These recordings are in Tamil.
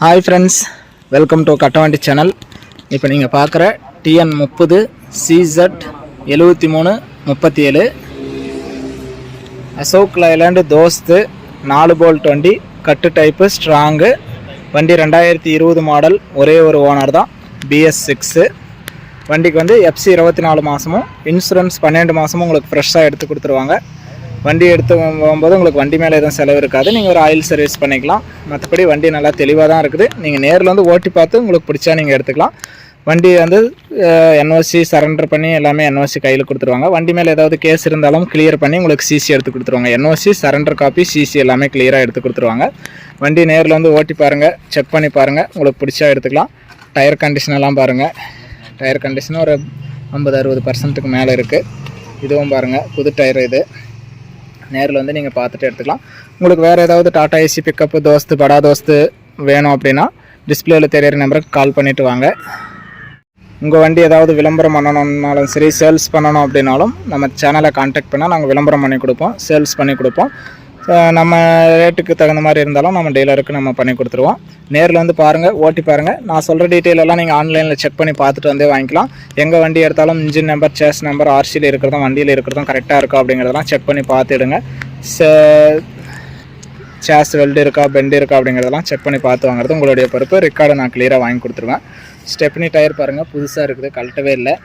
Hi friends welcome to Kattavandi channel இப்போ நீங்கள் பார்க்குற டிஎன் முப்பது சிசட் எழுபத்தி மூணு முப்பத்தி ஏழு அசோக் லைலாண்டு தோஸ்து நாலு போல்ட் வண்டி கட்டு டைப்பு ஸ்ட்ராங்கு வண்டி ரெண்டாயிரத்தி இருபது மாடல் ஒரே ஒரு ஓனர் தான் பிஎஸ் சிக்ஸு வண்டிக்கு வந்து எஃப்சி இருபத்தி நாலு மாதமும் இன்சூரன்ஸ் பன்னெண்டு மாதமும் உங்களுக்கு ஃப்ரெஷ்ஷாக எடுத்து கொடுத்துருவாங்க. வண்டி எடுத்து போகும்போது உங்களுக்கு வண்டி மேலே எதுவும் செலவு இருக்காது. நீங்கள் ஒரு ஆயில் சர்வீஸ் பண்ணிக்கலாம். மற்றபடி வண்டி நல்லா தெளிவாக தான் இருக்குது. நீங்கள் நேரில் வந்து ஓட்டி பார்த்து உங்களுக்கு பிடிச்சா நீங்கள் எடுத்துக்கலாம். வண்டி வந்து என்ஓசி சரண்டர் பண்ணி எல்லாமே என்ஓசி கையில் கொடுத்துருவாங்க. வண்டி மேலே ஏதாவது கேஸ் இருந்தாலும் கிளியர் பண்ணி உங்களுக்கு சிசி எடுத்து கொடுத்துருவாங்க. என்ஓசி சரண்டர் காப்பி சிசி எல்லாமே கிளியராக எடுத்து கொடுத்துருவாங்க. வண்டி நேரில் வந்து ஓட்டி பாருங்கள் செக் பண்ணி பாருங்கள் உங்களுக்கு பிடிச்சா எடுத்துக்கலாம். டயர் கண்டிஷனெல்லாம் பாருங்கள் டயர் கண்டிஷன் ஒரு ஐம்பது அறுபது பர்சன்ட்டுக்கு மேலே இருக்குது இதுவும் பாருங்கள் புது டயர் இது. நேரில் வந்து நீங்கள் பார்த்துட்டு எடுத்துக்கலாம். உங்களுக்கு வேறு ஏதாவது டாடா ஏசி பிக்கப்பு தோஸ்து படா தோஸ்து வேணும் அப்படின்னா டிஸ்பிளேயில் தெரியிற நம்பருக்கு கால் பண்ணிவிட்டு வாங்க. உங்கள் வண்டி ஏதாவது விளம்பரம் பண்ணணும்னாலும் சரி சேல்ஸ் பண்ணணும் அப்படின்னாலும் நம்ம சேனலை காண்டாக்ட் பண்ணால் நாங்கள் விளம்பரம் பண்ணி கொடுப்போம் சேல்ஸ் பண்ணி கொடுப்போம். நம்ம ரேட்டுக்கு தகுந்த மாதிரி இருந்தாலும் நம்ம டீலருக்கு நம்ம பண்ணி கொடுத்துருவோம். நேரில் வந்து பாருங்கள் ஓட்டி பாருங்கள் நான் சொல்கிற டீட்டெயில் எல்லாம் நீங்கள் ஆன்லைனில் செக் பண்ணி பார்த்துட்டு வந்தே வாங்கிக்கலாம். எங்கள் வண்டி எடுத்தாலும் இன்ஜின் நம்பர் சேஸ் நம்பர் ஆர்சியில் இருக்கிறதும் வண்டியில் இருக்கிறதும் கரெக்டாக இருக்கா அப்படிங்கிறதெல்லாம் செக் பண்ணி பார்த்துடுங்க. சேஸ் வெல்டு இருக்கா பெண்டு இருக்கா அப்படிங்கிறதெல்லாம் செக் பண்ணி பார்த்து வாங்குறது உங்களுடைய பொறுப்பு. ரெக்கார்டை நான் கிளியராக வாங்கி கொடுத்துருவேன். ஸ்டெப்னி டயர் பாருங்கள் புதுசாக இருக்குது கழட்டவே இல்லை.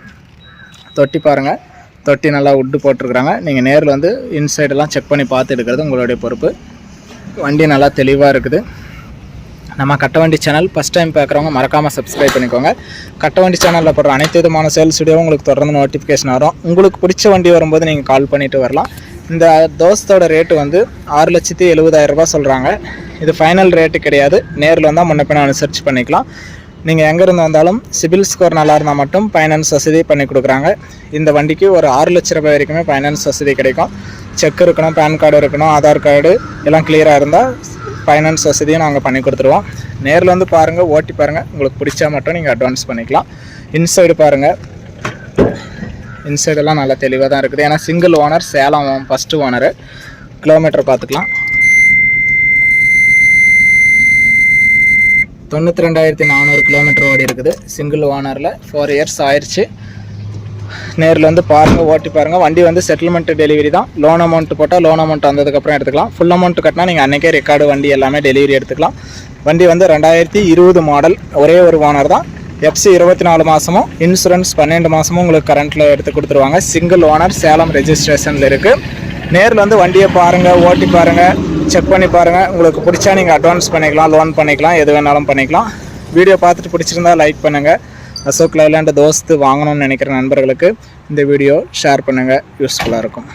தொட்டி பாருங்கள் தொட்டி நல்லா உட்டு போட்டிருக்கிறாங்க. நீங்கள் நேரில் வந்து இன்சைடெல்லாம் செக் பண்ணி பார்த்து எடுக்கிறது உங்களுடைய பொறுப்பு. வண்டி நல்லா தெளிவாக இருக்குது. நம்ம கட்டவண்டி சேனல் ஃபஸ்ட் டைம் பார்க்குறவங்க மறக்காமல் சப்ஸ்கிரைப் பண்ணிக்கோங்க. கட்டவண்டி சேனலில் போடுற அனைத்து விதமான சேல்ஸ் வீடியோ உங்களுக்கு தொடர்ந்து நோட்டிஃபிகேஷன் வரும். உங்களுக்கு பிடிச்ச வண்டி வரும்போது நீங்கள் கால் பண்ணிவிட்டு வரலாம். இந்த தோசத்தோட ரேட்டு வந்து ஆறு லட்சத்தி எழுபதாயிரம் சொல்கிறாங்க இது ஃபைனல் ரேட்டு கிடையாது. நேரில் வந்தால் முன்ன பின்ன அனுசரிச்சு பண்ணிக்கலாம். நீங்கள் எங்கேருந்து வந்தாலும் சிபில் ஸ்கோர் நல்லா இருந்தால் மட்டும் ஃபைனான்ஸ் வசதி பண்ணி கொடுக்குறாங்க. இந்த வண்டிக்கு ஒரு ஆறு லட்ச ரூபாய் வரைக்குமே ஃபைனான்ஸ் வசதி கிடைக்கும். செக் இருக்கணும் பேன் கார்டு இருக்கணும் ஆதார் கார்டு எல்லாம் கிளியராக இருந்தால் ஃபைனான்ஸ் வசதியும் நாங்கள் பண்ணி கொடுத்துருவோம். நேரில் வந்து பாருங்கள் ஓட்டி பாருங்கள் உங்களுக்கு பிடிச்சா மட்டும் நீங்கள் அட்வான்ஸ் பண்ணிக்கலாம். இன்சைடு பாருங்கள் இன்சைடெல்லாம் நல்லா தெளிவாக தான் இருக்குது. ஏன்னா single owner Salem first owner kilometre பார்த்துக்கலாம். தொண்ணூற்றி ரெண்டாயிரத்தி நானூறு கிலோமீட்டர் ஓடி இருக்குது. சிங்கிள் ஓனரில் ஃபோர் இயர்ஸ் ஆயிடுச்சு நேரில் வந்து பாருங்கள் ஓட்டி பாருங்கள் வண்டி வந்து செட்டில்மெண்ட் டெலிவரி தான். லோன் அமௌண்ட் போட்டால் லோன் அமௌண்ட் வந்ததுக்கப்புறம் எடுத்துக்கலாம். ஃபுல் அமௌண்ட் கட்டினா நீங்கள் அன்றைக்கே ரெக்கார்டு வண்டி எல்லாமே டெலிவரி எடுத்துக்கலாம். வண்டி வந்து ரெண்டாயிரத்தி இருபது மாடல் ஒரே ஒரு ஓனர் தான். எஃப்சி இருபத்தி நாலு மாதமும் இன்சூரன்ஸ் பன்னெண்டு மாதமும் உங்களுக்கு கரண்ட்டில் எடுத்து கொடுத்துருவாங்க. சிங்கிள் ஓனர் சேலம் ரெஜிஸ்ட்ரேஷனில் இருக்குது நேரில் வந்து வண்டியை பாருங்கள் ஓட்டி பாருங்கள் செக் பண்ணி பாருங்கள் உங்களுக்கு பிடிச்சா நீங்கள் அட்வான்ஸ் பண்ணிக்கலாம் லோன் பண்ணிக்கலாம் எது வேணாலும் பண்ணிக்கலாம். வீடியோ பார்த்துட்டு பிடிச்சிருந்தா லைக் பண்ணுங்கள் அசோக் லைலாண்ட் தோஸ்து வாங்கணும்னு நினைக்கிற நண்பர்களுக்கு இந்த வீடியோ ஷேர் பண்ணுங்கள் யூஸ்ஃபுல்லாக இருக்கும்.